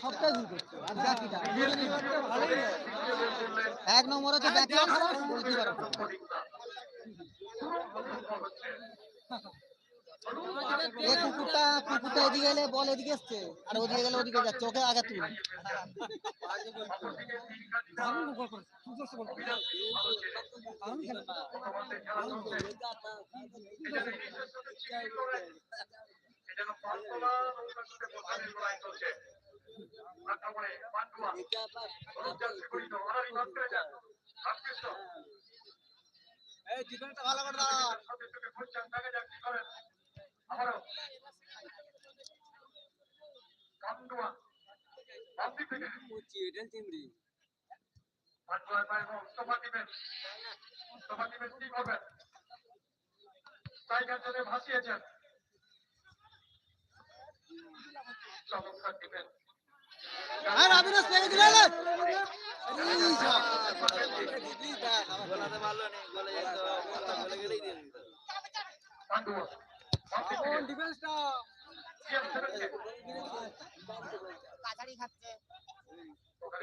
সবটাই আর এক নম্বর হচ্ছে ব্যাটিং খারাপ এ কুকুরটা কুকুরটা এদিকে গেলে বল এদিকে এসছে। আর ওদিকে গেলে ওদিকে যাচ্ছে, ওকে আগে তুল। ভালো করে দাঁড়াও ভাসিয়েছেন চমৎকার দিবেন আর আবিনাস পেয়ে দিলে গোলাতে পারল নি যেত বলটা গেলেই দিয়ে দিত পান্ডুয়া খাচ্ছে।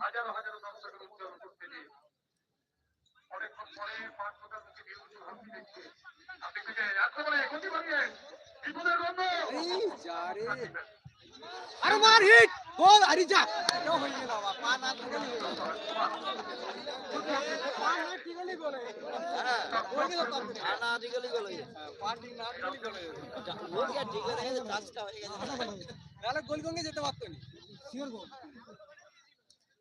হাজারো হাজারো দর্শকের উজ্জ্বল করতে দিয়ে অনেকক্ষণ পরে পাঁচ ফোটার মুখে বিরুদ্ধে ভাবতে দেখছে আপনি থেকে আক্রমণে গতি বাড়িয়ে বিপদের গন্ধ আরে মার হিট! গোল আরে যা। এটাও হয়ে। গেল বাবা পা না ধরে পা না ঠিকলি গোলে গোল গেল তো আর না ঠিক গেলে পা ঠিক না ঠিকলি গোলে গোল কি আর গেছে চান্সটা হয়ে গেছে তাহলে গোল গঙ্গে যেতে পারতো না। শিওর গোল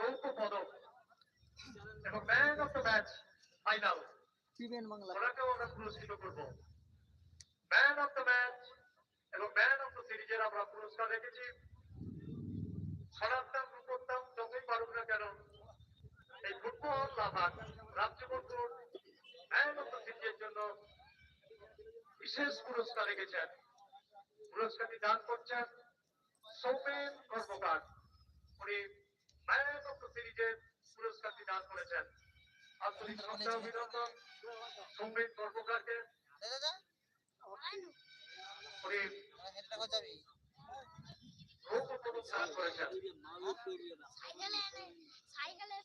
রৌপ্য পদক এবং man of the match final. ওনাকেও আমরা পুরস্কৃত করব। ম্যান অফ দ্য ম্যাচ এবং ম্যান অফ দ্য সিরিজের আমরা পুরস্কার রেখেছি। সনাতন রূপোত্তম যতই পারুক না কেন এই ফুটবল লাভার রাজ্য বন্ধুর ম্যান অফ দ্য সিরিজের জন্য বিশেষ পুরস্কার রেখেছেন। পুরস্কারটি দান করছেন সৌমেন কর্মকার। উনি ম্যান অফ দ্য সিরিজের পুরস্কারটি দান করেছেন আন্তরিক শ্রদ্ধা অভিনন্দন। সৌমেন কর্মকারকে। সাইকেলে